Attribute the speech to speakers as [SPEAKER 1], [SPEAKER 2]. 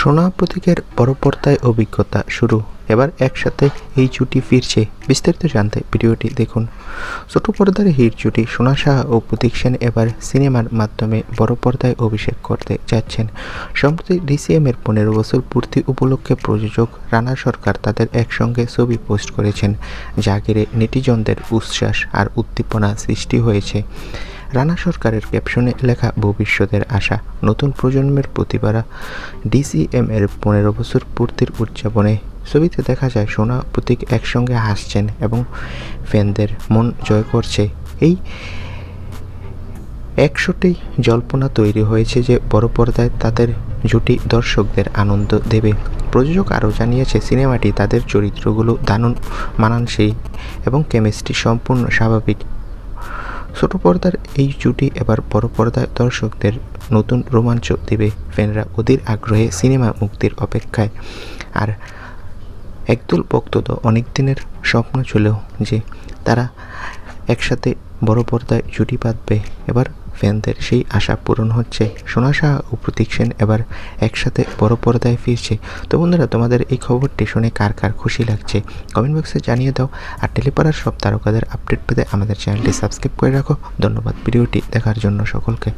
[SPEAKER 1] সোনা প্রতীকের বড় অভিজ্ঞতা শুরু। এবার একসাথে এই জুটি ফিরছে। বিস্তারিত জানতে ভিডিওটি দেখুন। ছোট পর্দার হিট জুটি সোনা সাহা ও প্রতীক সেন এবার সিনেমার মাধ্যমে বড় পর্দায় অভিষেক করতে যাচ্ছেন। সম্প্রতি ডিসিএম এর পনেরো বছর পূর্তি উপলক্ষে প্রযোজক রানা সরকার তাদের একসঙ্গে ছবি পোস্ট করেছেন। যা ঘিরে নেটিজনদের উচ্ছ্বাস আর উদ্দীপনা সৃষ্টি হয়েছে। রানা সরকারের ক্যাপশনে লেখা ভবিষ্যতের আশা নতুন প্রজন্মের প্রতিভারা ডিসিএম এর পনেরো বছর পূর্তির উদযাপনে ছবিতে দেখা যায় সোনা প্রতীক একসঙ্গে হাসছেন এবং ফ্যানদের মন জয় করছে। এই একশোটি জল্পনা তৈরি হয়েছে যে বড় পর্দায় তাদের জুটি দর্শকদের আনন্দ দেবে। প্রযোজক আরও জানিয়েছে, সিনেমাটি তাদের চরিত্রগুলো দারুণ মানানসই এবং কেমিস্ট্রি সম্পূর্ণ স্বাভাবিক। ছোট পর্দার এই জুটি এবার বড় পর্দায় দর্শকদের নতুন রোমাঞ্চ দেবে ফ্যানরা অধীর আগ্রহে সিনেমা মুক্তির অপেক্ষায়। আর একদল ভক্ত তো অনেক দিনের স্বপ্ন ছিল যে তারা একসাথে বড় পর্দায় জুটি বাঁধবে। এবার ফ্যানদের সেই আশা পূরণ হচ্ছে। সোনা শাহ ও প্রতীক সেন এবার একসাথে বড় পর্দায় ফিরছে। তো বন্ধুরা, তোমাদের এই খবরটি শুনে কার কার খুশি লাগছে? কমেন্ট বক্সে জানিয়ে দাও। আর টেলিপাড়ার সব তারকাদের আপডেট পেতে আমাদের চ্যানেলটি সাবস্ক্রাইব করে রাখো। ধন্যবাদ ভিডিওটি দেখার জন্য সকলকে।